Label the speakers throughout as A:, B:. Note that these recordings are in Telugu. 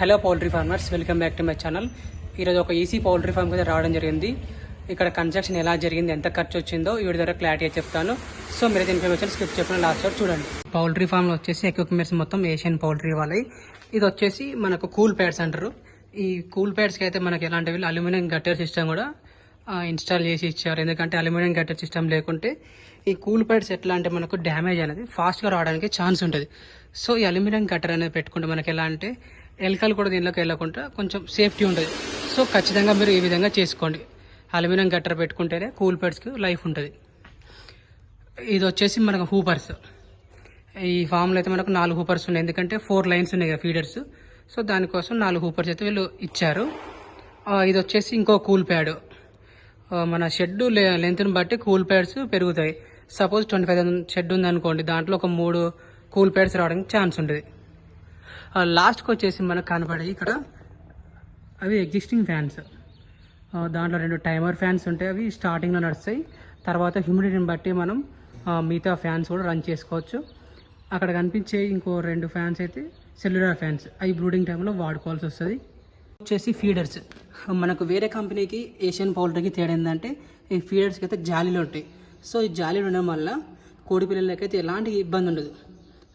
A: Hello poultry farmers welcome back to my channel. ఈరోజు ఒక ఈసీ పౌల్ట్రీ ఫార్మ్ అయితే రావడం జరిగింది. ఇక్కడ కన్స్ట్రక్షన్ ఎలా జరిగింది ఎంత ఖర్చు వచ్చిందో ఈ ద్వారా క్లారిటీగా చెప్తాను. సో మీరు ఇన్ఫర్మేషన్ స్కిప్ చెప్పిన లాస్ట్ వరకు చూడండి. పౌల్ట్రీ ఫామ్లో వచ్చేసి ఎక్విప్మెంట్స్ మొత్తం ఏషియన్ పౌల్ట్రీ వాళ్ళవి. ఇది వచ్చేసి మనకు కూల్ ప్యాడ్స్ అంటారు. ఈ కూల్ ప్యాడ్స్కి అయితే మనకి ఎలాంటివి అల్యూమినియం గట్టర్ సిస్టమ్ కూడా ఇన్స్టాల్ చేసి ఇచ్చారు. ఎందుకంటే అల్యూమినియం గట్టర్ సిస్టమ్ లేకుంటే ఈ కూల్ ప్యాడ్స్ ఎట్లా అంటే మనకు డ్యామేజ్ అనేది ఫాస్ట్గా రావడానికి ఛాన్స్ ఉంటుంది. సో ఈ అల్యూమినియం గట్టర్ అనేది పెట్టుకుంటే మనకి ఎలా అంటే ఎలకలు కూడా దీనిలోకి వెళ్ళకుండా కొంచెం సేఫ్టీ ఉంటుంది. సో ఖచ్చితంగా మీరు ఈ విధంగా చేసుకోండి. అల్యూమినియం గట్టర్ పెట్టుకుంటేనే కూల్ ప్యాడ్స్కి లైఫ్ ఉంటుంది. ఇది వచ్చేసి మనకు హూపర్స్. ఈ ఫామ్లో అయితే మనకు నాలుగు హూపర్స్ ఉన్నాయి. ఎందుకంటే ఫోర్ లైన్స్ ఉన్నాయి కదా ఫీడర్స్. సో దానికోసం నాలుగు హూపర్స్ అయితే వీళ్ళు ఇచ్చారు. ఇది వచ్చేసి ఇంకో కూల్ ప్యాడ్. మన షెడ్ లెంత్ని బట్టి కూల్ ప్యాడ్స్ పెరుగుతాయి. సపోజ్ ట్వంటీ ఫైవ్ షెడ్ ఉందనుకోండి దాంట్లో ఒక మూడు కూల్ ప్యాడ్స్ రావడానికి ఛాన్స్ ఉంటుంది. లాస్ట్కి వచ్చేసి మనకు కనపడే ఇక్కడ అవి ఎగ్జిస్టింగ్ ఫ్యాన్స్ దాంట్లో రెండు టైమర్ ఫ్యాన్స్ ఉంటాయి అవి స్టార్టింగ్లో నడుస్తాయి. తర్వాత హ్యూమిడిటీని బట్టి మనం మిగతా ఫ్యాన్స్ కూడా రన్ చేసుకోవచ్చు. అక్కడ కనిపించే ఇంకో రెండు ఫ్యాన్స్ అయితే సెల్యులర్ ఫ్యాన్స్ అవి బ్రూడింగ్ టైంలో వాడుకోవాల్సి వస్తుంది. వచ్చేసి ఫీడర్స్ మనకు వేరే కంపెనీకి ఏషియన్ పౌల్ట్రీకి తేడా ఏంటంటే ఈ ఫీడర్స్కి అయితే జాలీలు ఉంటాయి. సో ఈ జాలీలు ఉండడం వల్ల కోడి పిల్లలకైతే ఎలాంటి ఇబ్బంది ఉండదు.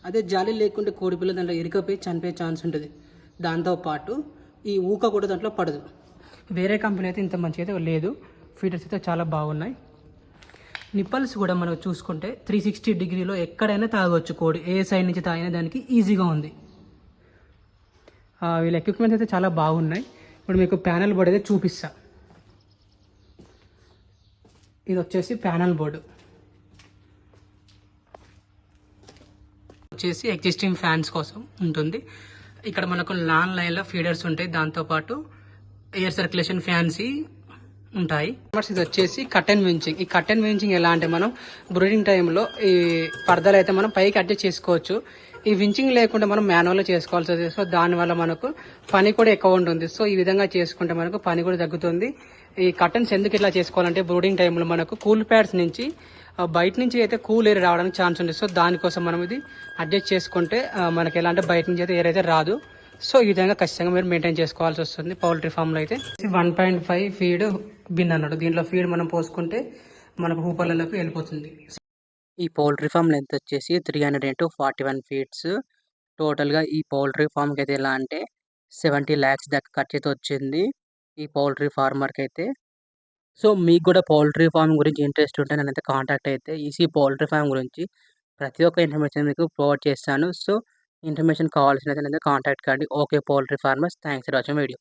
A: అదే జాలి లేకుంటే కోడి పిల్ల దాంట్లో ఇరికపోయి చనిపోయే ఛాన్స్ ఉంటుంది. దాంతోపాటు ఈ ఊక కూడా దాంట్లో పడదు. వేరే కంపెనీ అయితే ఇంత మంచిగా అయితే లేదు. ఫీటర్స్ అయితే చాలా బాగున్నాయి. నిప్పల్స్ కూడా మనం చూసుకుంటే త్రీ సిక్స్టీ డిగ్రీలో ఎక్కడైనా తాగొచ్చు కోడి. ఏ సైడ్ నుంచి తాగినా దానికి ఈజీగా ఉంది. వీళ్ళ ఎక్విప్మెంట్స్ అయితే చాలా బాగున్నాయి. ఇప్పుడు మీకు ప్యానల్ బోర్డ్ అయితే చూపిస్తా. ఇది వచ్చేసి ప్యానల్ బోర్డు వచ్చేసి ఎగ్జిస్టింగ్ ఫ్యాన్స్ కోసం ఉంటుంది. ఇక్కడ మనకు లాన్ లైన్లో ఫీడర్స్ ఉంటాయి. దాంతోపాటు ఎయిర్ సర్క్యులేషన్ ఫ్యాన్స్ ఉంటాయి. ఇది వచ్చేసి కటన్ వెంచింగ్ ఈ కటన్ వెంచింగ్ ఎలా అంటే మనం బ్రూడింగ్ టైంలో ఈ పరదాలు అయితే మనం పైకి అడ్జస్ట్ చేసుకోవచ్చు. ఈ వించింగ్ లేకుండా మనం మాన్యువల్ చేసుకోవాల్సి వస్తుంది. సో దానివల్ల మనకు పని కూడా ఎక్కువ ఉంటుంది. సో ఈ విధంగా చేసుకుంటే మనకు పని కూడా తగ్గుతుంది. ఈ కర్టన్స్ ఎందుకు ఇట్లా చేసుకోవాలంటే బ్రూడింగ్ టైంలో మనకు కూల్ ప్యాడ్స్ నుంచి బయట నుంచి అయితే కూల్ ఎయిర్ రావడానికి ఛాన్స్ ఉంది సో దానికోసం మనం ఇది అడ్జస్ట్ చేసుకుంటే మనకి ఎలా అంటే బయట నుంచి అయితే ఎయిర్ అయితే రాదు. సో ఈ విధంగా ఖచ్చితంగా మీరు మెయింటైన్ చేసుకోవాల్సి వస్తుంది పౌల్ట్రీ ఫామ్లో అయితే. One point five feed bin అన్నాడు. దీంట్లో ఫీడ్ మనం పోసుకుంటే మనకు హూపర్లలోకి వెళ్ళిపోతుంది. ఈ పౌల్ట్రీ ఫామ్ లెంత్ వచ్చేసి three hundred into forty one feets. టోటల్గా ఈ పౌల్ట్రీ ఫామ్కి అయితే ఎలా అంటే సెవెంటీ ల్యాక్స్ దాకా ఖర్చు అయితే వచ్చింది ఈ పౌల్ట్రీ ఫార్మర్కి అయితే. సో మీకు కూడా పౌల్ట్రీ ఫామ్ గురించి ఇంట్రెస్ట్ ఉంటే నన్ను అయితే కాంటాక్ట్ అయితే ఈసీ పౌల్ట్రీ ఫామ్ గురించి ప్రతి ఒక్క ఇన్ఫర్మేషన్ మీకు ప్రొవైడ్ చేస్తాను. సో ఇన్ఫర్మేషన్ కావాల్సినది అయితే కాంటాక్ట్ కండి. Okay poultry farmers thanks for watching video.